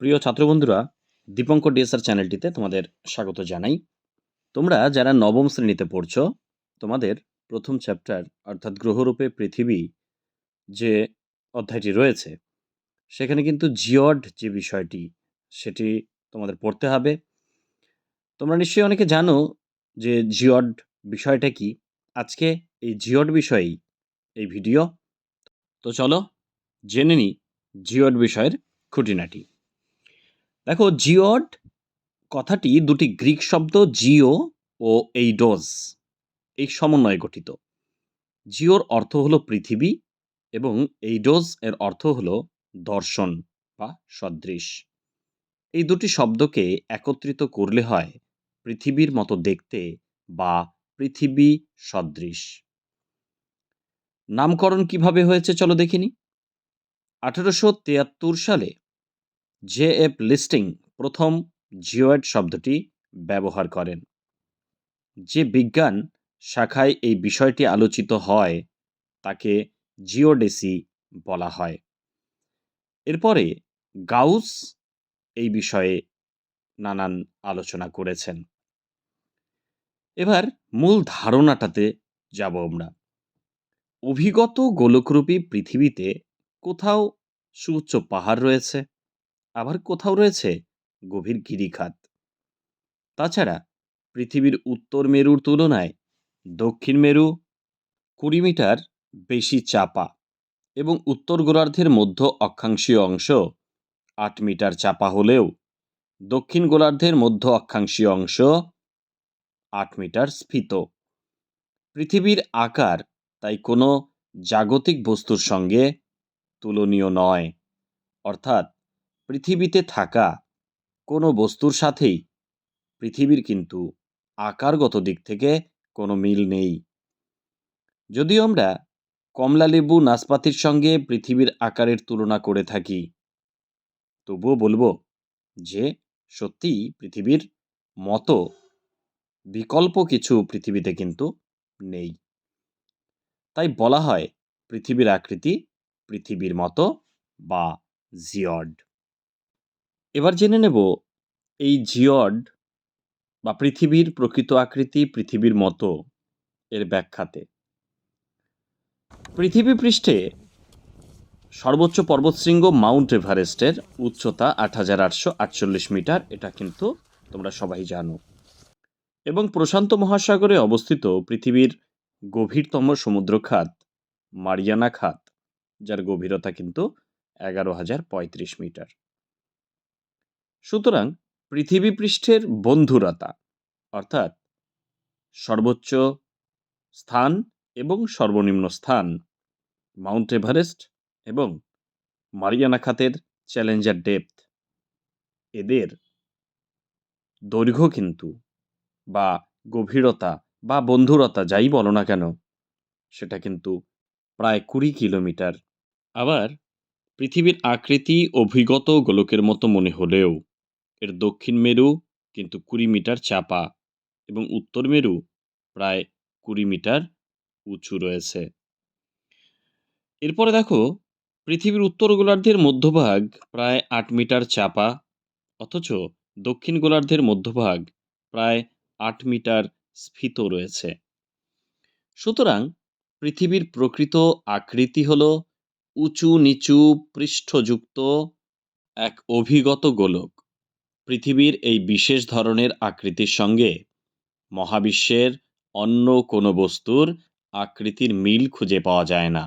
প্রিয় ছাত্রবন্ধুরা, দীপঙ্কর ডিএসআর চ্যানেলটিতে তোমাদের স্বাগত জানাই। তোমরা যারা নবম শ্রেণীতে পড়ছ, তোমাদের প্রথম চ্যাপ্টার অর্থাৎ গ্রহরূপে পৃথিবী যে অধ্যায়টি রয়েছে, সেখানে কিন্তু জিওড যে বিষয়টি, সেটি তোমাদের পড়তে হবে। তোমরা নিশ্চয়ই অনেকে জানো যে জিওড বিষয়টা কি। আজকে এই জিওড বিষয়েই এই ভিডিও। তো চলো জেনে নিই জিওড বিষয়ের খুঁটিনাটি। দেখো, জিওড কথাটি দুটি গ্রিক শব্দ জিও ও এইডোজ, এই সমন্বয়ে গঠিত। জিওর অর্থ হলো পৃথিবী এবং এইডোজ এর অর্থ হলো দর্শন বা সদৃশ। এই দুটি শব্দকে একত্রিত করলে হয় পৃথিবীর মতো দেখতে বা পৃথিবী সদৃশ। নামকরণ কীভাবে হয়েছে চলো দেখিনি। আঠেরোশো তিয়াত্তর সালে জে এফ লিস্টিং প্রথম জিওয়েড শব্দটি ব্যবহার করেন। যে বিজ্ঞান শাখায় এই বিষয়টি আলোচিত হয়, তাকে জিওডেসি বলা হয়। এরপরে গাউস এই বিষয়ে নানান আলোচনা করেছেন। এবার মূল ধারণাটাতে যাব আমরা। অভিগত গোলকরূপী পৃথিবীতে কোথাও সুউচ্চ পাহাড় রয়েছে। আবার কোথাও রয়েছে? গভীর গিরিখাত। তাছাড়া পৃথিবীর উত্তর মেরুর তুলনায় দক্ষিণ মেরু কুড়ি মিটার বেশি চাপা এবং উত্তর গোলার্ধের মধ্য অক্ষাংশীয় অংশ আট মিটার চাপা হলেও দক্ষিণ গোলার্ধের মধ্য অক্ষাংশীয় অংশ আট মিটার স্ফীত। পৃথিবীর আকার তাই কোনো জাগতিক বস্তুর সঙ্গে তুলনীয় নয়। অর্থাৎ পৃথিবীতে থাকা কোনো বস্তুর সাথেই পৃথিবীর কিন্তু আকারগত দিক থেকে কোনো মিল নেই। যদিও আমরা কমলালেবু নাশপাতির সঙ্গে পৃথিবীর আকারের তুলনা করে থাকি, তবুও বলব যে সত্যিই পৃথিবীর মতো বিকল্প কিছু পৃথিবীতে কিন্তু নেই। তাই বলা হয় পৃথিবীর আকৃতি পৃথিবীর মতো বা জিয়ড এবার জেনে নেব, এই জিয়ড বা পৃথিবীর প্রকৃত আকৃতি পৃথিবীর মতো এর ব্যাখ্যাতে। পৃথিবী পৃষ্ঠে সর্বোচ্চ পর্বতশৃঙ্গ মাউন্ট এভারেস্টের উচ্চতা আট হাজার আটশো আটচল্লিশ মিটার, এটা কিন্তু তোমরা সবাই জানো। এবং প্রশান্ত মহাসাগরে অবস্থিত পৃথিবীর গভীরতম সমুদ্র খাত মারিয়ানা খাত, যার গভীরতা কিন্তু এগারো হাজার পঁয়ত্রিশ মিটার। সুতরাং পৃথিবী পৃষ্ঠের বন্ধুরতা, অর্থাৎ সর্বোচ্চ স্থান এবং সর্বনিম্ন স্থান, মাউন্ট এভারেস্ট এবং মারিয়ানা খাতের চ্যালেঞ্জার ডেপথ। এদের দৈর্ঘ্য কিন্তু বা গভীরতা বা বন্ধুরতা যাই বলো না কেন, সেটা কিন্তু প্রায় কুড়ি কিলোমিটার। আবার পৃথিবীর আকৃতি, অভিগত গোলকের মতো মনে হলেও এর দক্ষিণ মেরু কিন্তু কুড়ি মিটার চাপা এবং উত্তর মেরু প্রায় কুড়ি মিটার উঁচু রয়েছে। এরপরে দেখো, পৃথিবীর উত্তর গোলার্ধের মধ্যভাগ প্রায় আট মিটার চাপা, অথচ দক্ষিণ গোলার্ধের মধ্যভাগ প্রায় আট মিটার স্ফীত রয়েছে। সুতরাং পৃথিবীর প্রকৃত আকৃতি হল উঁচু নিচু পৃষ্ঠযুক্ত এক অভিগত গোলক। পৃথিবীর এই বিশেষ ধরনের আকৃতির সঙ্গে মহাবিশ্বের অন্য কোনো বস্তুর আকৃতির মিল খুঁজে পাওয়া যায় না।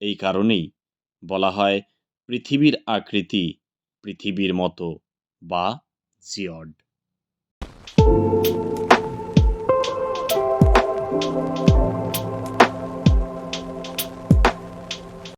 এই কারণেই বলা হয় পৃথিবীর আকৃতি পৃথিবীর মতো বা জিয়ড